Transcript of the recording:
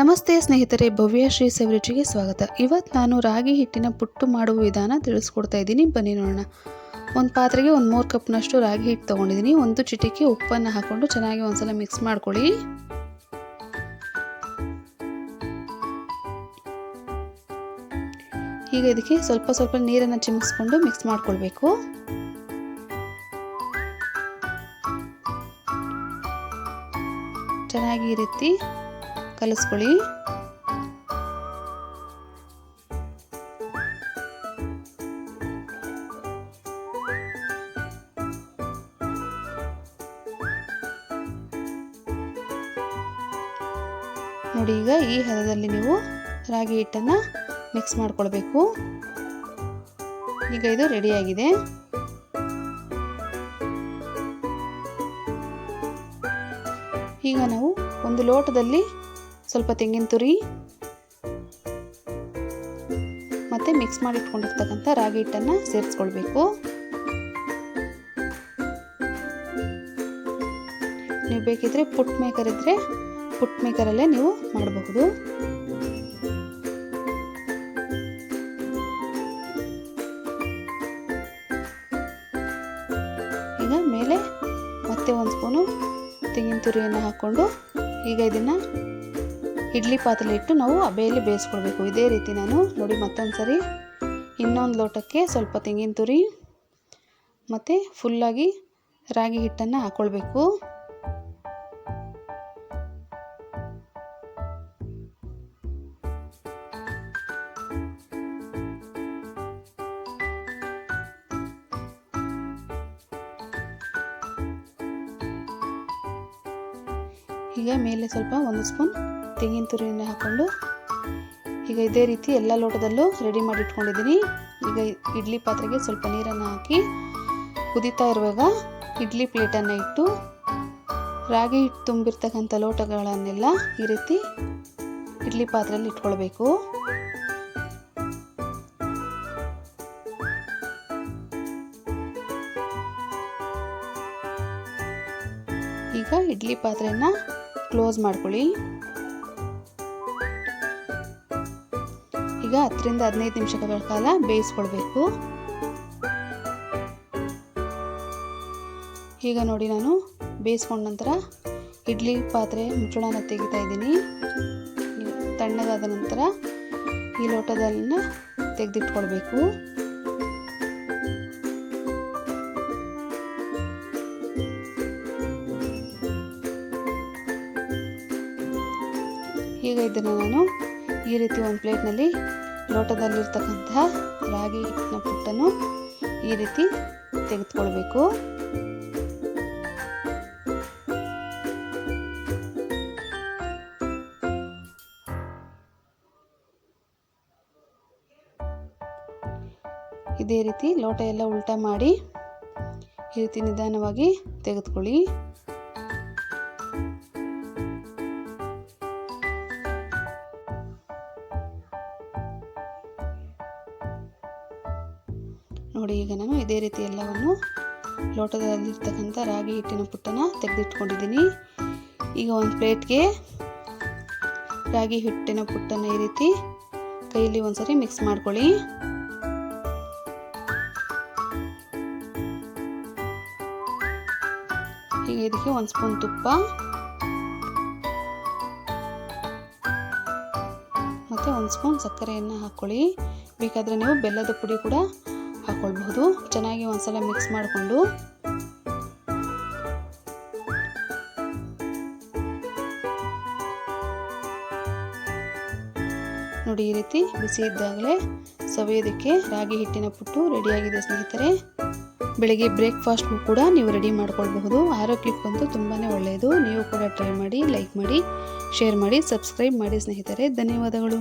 ನಮಸ್ತೆ ಸ್ನೇಹಿತರೆ, ಭವ್ಯ ಶ್ರೀ ಸವಿರುಚಿಗೆ ಸ್ವಾಗತ. ಇವತ್ತು ನಾನು ರಾಗಿ ಹಿಟ್ಟಿನ ಪುಟ್ಟು ಮಾಡುವ ವಿಧಾನ ತಿಳಿಸ್ಕೊಡ್ತಾ ಇದ್ದೀನಿ. ಬನ್ನಿ ನೋಡೋಣ. ಒಂದು ಪಾತ್ರೆಗೆ ಒಂದು ಮೂರು ಕಪ್ನಷ್ಟು ರಾಗಿ ಹಿಟ್ಟು ತೊಗೊಂಡಿದ್ದೀನಿ. ಒಂದು ಚಿಟಿಕೆ ಉಪ್ಪನ್ನು ಹಾಕ್ಕೊಂಡು ಚೆನ್ನಾಗಿ ಒಂದ್ಸಲ ಮಿಕ್ಸ್ ಮಾಡ್ಕೊಳ್ಳಿ. ಈಗ ಇದಕ್ಕೆ ಸ್ವಲ್ಪ ಸ್ವಲ್ಪ ನೀರನ್ನು ಚಿಮ್ಮಿಸ್ಕೊಂಡು ಮಿಕ್ಸ್ ಮಾಡಿಕೊಳ್ಬೇಕು. ಚೆನ್ನಾಗಿ ಈ ರೀತಿ ಕಲಿಸ್ಕೊಳ್ಳಿ. ನೋಡಿ ಈಗ ಈ ಹದದಲ್ಲಿ ನೀವು ರಾಗಿ ಹಿಟ್ಟನ್ನು ಮಿಕ್ಸ್ ಮಾಡ್ಕೊಳ್ಬೇಕು. ಈಗ ಇದು ರೆಡಿಯಾಗಿದೆ ಈಗ ನಾವು ಒಂದು ಲೋಟದಲ್ಲಿ ಸ್ವಲ್ಪ ತೆಂಗಿನ ತುರಿ ಮತ್ತು ಮಿಕ್ಸ್ ಮಾಡಿಟ್ಕೊಂಡಿರ್ತಕ್ಕಂಥ ರಾಗಿ ಹಿಟ್ಟನ್ನು ಸೇರಿಸ್ಕೊಳ್ಬೇಕು. ನೀವು ಬೇಕಿದ್ರೆ ಪುಟ್ ಮೇಕರ್ ಇದ್ದರೆ ಪುಟ್ ಮೇಕರಲ್ಲೇ ನೀವು ಮಾಡಬಹುದು. ಈಗ ಮೇಲೆ ಮತ್ತೆ ಒಂದು ಸ್ಪೂನು ತೆಂಗಿನ ತುರಿಯನ್ನು ಹಾಕ್ಕೊಂಡು ಈಗ ಇದನ್ನು ಇಡ್ಲಿ ಪಾತ್ರೆ ಇಟ್ಟು ನಾವು ಹಬೆಯಲ್ಲಿ ಬೇಯಿಸ್ಕೊಳ್ಬೇಕು ಇದೇ ರೀತಿ ನಾನು ನೋಡಿ ಮತ್ತೊಂದು ಸರಿ. ಇನ್ನೊಂದು ಲೋಟಕ್ಕೆ ಸ್ವಲ್ಪ ತೆಂಗಿನ ತುರಿ ಮತ್ತು ಫುಲ್ಲಾಗಿ ರಾಗಿ ಹಿಟ್ಟನ್ನು ಹಾಕ್ಕೊಳ್ಬೇಕು ಈಗ ಮೇಲೆ ಸ್ವಲ್ಪ ಒಂದು ಸ್ಪೂನ್ ತೆಂಗಿನ ತುರಿನ ಹಾಕ್ಕೊಂಡು ಈಗ ಇದೇ ರೀತಿ ಎಲ್ಲ ಲೋಟದಲ್ಲೂ ರೆಡಿ ಮಾಡಿ ಇಟ್ಕೊಂಡಿದ್ದೀನಿ. ಈಗ ಇಡ್ಲಿ ಪಾತ್ರೆಗೆ ಸ್ವಲ್ಪ ನೀರನ್ನು ಹಾಕಿ ಕುದೀತಾ ಇರುವಾಗ ಇಡ್ಲಿ ಪ್ಲೇಟನ್ನು ಇಟ್ಟು ರಾಗಿ ಹಿಟ್ಟು ತುಂಬಿರ್ತಕ್ಕಂಥ ಲೋಟಗಳನ್ನೆಲ್ಲ ಈ ರೀತಿ ಇಡ್ಲಿ ಪಾತ್ರೆಯಲ್ಲಿ ಇಟ್ಕೊಳ್ಬೇಕು. ಈಗ ಇಡ್ಲಿ ಪಾತ್ರೆಯನ್ನು ಕ್ಲೋಸ್ ಮಾಡ್ಕೊಳ್ಳಿ. ಈಗ ಹತ್ತರಿಂದ ಹದಿನೈದು ನಿಮಿಷಗಳ ಕಾಲ ಬೇಯಿಸ್ಕೊಳ್ಬೇಕು. ಈಗ ನೋಡಿ ನಾನು ಬೇಯಿಸ್ಕೊಂಡ ನಂತರ ಇಡ್ಲಿ ಪಾತ್ರೆ ಮುಚ್ಚಳನ ತೆಗಿತಾ ಇದ್ದೀನಿ. ತಣ್ಣಗಾದ ನಂತರ ಈ ಲೋಟದನ್ನ ತೆಗೆದಿಟ್ಕೊಳ್ಬೇಕು. ಈಗ ಇದನ್ನು ನಾನು ಈ ರೀತಿ ಒಂದು ಪ್ಲೇಟ್ನಲ್ಲಿ ಲೋಟದಲ್ಲಿರ್ತಕ್ಕಂತಹ ರಾಗಿ ಹಿಟ್ಟಿನ ಪುಟ್ಟನ್ನು ಈ ರೀತಿ ತೆಗೆದುಕೊಳ್ಬೇಕು. ಇದೇ ರೀತಿ ಲೋಟ ಎಲ್ಲ ಉಲ್ಟಾ ಮಾಡಿ ಈ ರೀತಿ ನಿಧಾನವಾಗಿ ತೆಗೆದುಕೊಳ್ಳಿ. ನೋಡಿ, ಈಗ ನಾನು ಇದೇ ರೀತಿ ಎಲ್ಲವನ್ನು ಲೋಟದಲ್ಲಿರ್ತಕ್ಕಂಥ ರಾಗಿ ಹಿಟ್ಟಿನ ಪುಟ್ಟನ ತೆಗೆದಿಟ್ಕೊಂಡಿದ್ದೀನಿ. ಈಗ ಒಂದು ಪ್ಲೇಟ್ಗೆ ರಾಗಿ ಹಿಟ್ಟಿನ ಪುಟ್ಟನ ಈ ರೀತಿ ಕೈಯಲ್ಲಿ ಒಂದ್ಸರಿ ಮಿಕ್ಸ್ ಮಾಡ್ಕೊಳ್ಳಿ. ಈಗ ಇದಕ್ಕೆ ಒಂದು ಸ್ಪೂನ್ ತುಪ್ಪ, ಮತ್ತು ಒಂದು ಸ್ಪೂನ್ ಸಕ್ಕರೆಯನ್ನು ಹಾಕ್ಕೊಳ್ಳಿ. ಬೇಕಾದರೆ ನೀವು ಬೆಲ್ಲದ ಪುಡಿ ಕೂಡ ಹಾಕ್ಕೊಳ್ಬಹುದು ಚೆನ್ನಾಗಿ ಒಂದ್ಸಲ ಮಿಕ್ಸ್ ಮಾಡಿಕೊಂಡು. ನೋಡಿ, ಈ ರೀತಿ ಬಿಸಿ ಇದ್ದಾಗಲೇ ಸವಿಯೋದಕ್ಕೆ ರಾಗಿ ಹಿಟ್ಟಿನ ಪುಟ್ಟು ರೆಡಿಯಾಗಿದೆ ಸ್ನೇಹಿತರೆ. ಬೆಳಿಗ್ಗೆ ಬ್ರೇಕ್ಫಾಸ್ಟ್ಗೂ ಕೂಡ ನೀವು ರೆಡಿ ಮಾಡ್ಕೊಳ್ಬಹುದು. ಆರೋಗ್ಯಕ್ಕಂತೂ ತುಂಬಾ ಒಳ್ಳೆಯದು ನೀವು ಕೂಡ ಟ್ರೈ ಮಾಡಿ ಲೈಕ್ ಮಾಡಿ ಶೇರ್ ಮಾಡಿ ಸಬ್ಸ್ಕ್ರೈಬ್ ಮಾಡಿ ಸ್ನೇಹಿತರೆ. ಧನ್ಯವಾದಗಳು.